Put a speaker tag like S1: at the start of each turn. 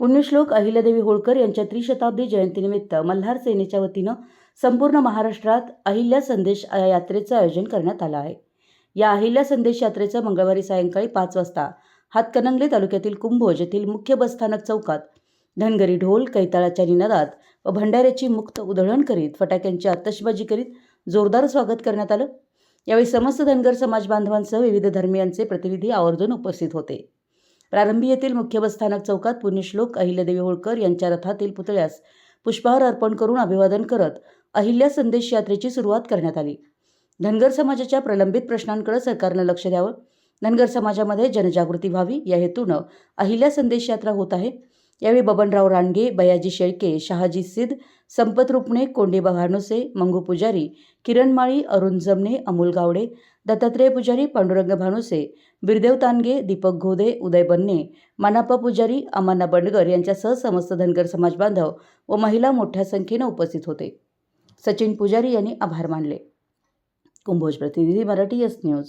S1: पुण्यश्लोक अहिल्यादेवी होळकर यांच्या त्रिशताब्दी जयंतीनिमित्त मल्हार सेनेच्या वतीनं संपूर्ण महाराष्ट्रात अहिल्या संदेश यात्रेचं आयोजन करण्यात आलं आहे. या अहिल्या संदेश यात्रेचं मंगळवारी सायंकाळी पाच वाजता हातकणंगले तालुक्यातील कुंभोज येथील मुख्य बसस्थानक चौकात धनगरी ढोल कैताळाच्या निनादात व भंडाऱ्याची मुक्त उधळण करीत फटाक्यांची आतषबाजी करीत जोरदार स्वागत करण्यात आलं. यावेळी समस्त धनगर समाज बांधवांसह विविध धर्मियांचे प्रतिनिधी आवर्जून उपस्थित होते. प्रारंभी येथील मुख्य बसस्थानक चौकात पुण्यश्लोक अहिल्यादेवी होळकर यांच्या रथातील पुतळ्यास पुष्पहार अर्पण करून अभिवादन करत अहिल्या संदेश यात्रेची सुरुवात करण्यात आली. धनगर समाजाच्या प्रलंबित प्रश्नांकडे सरकारनं लक्ष द्यावं. धनगर समाजामध्ये जनजागृती व्हावी. या हेतूनं अहिल्या संदेश यात्रा होत आहे. यावेळी बबनराव रानगे बयाजी शेळके शहाजी सिद्ध संपत रुपणे कोंडेबा भानुसे मंगू पुजारी किरण माळी अरुण जमने अमोल गावडे दत्तात्रेय पुजारी पांडुरंग भानुसे बिरदेव तानगे दीपक घोदे उदय बन्ने मानाप्पा पुजारी अमाना बंडगर यांच्यासह समस्त धनगर समाज बांधव व महिला मोठ्या संख्येनं उपस्थित होते. सचिन पुजारी यांनी आभार मानले. कुंभोज प्रतिनिधी मराठी एस न्यूज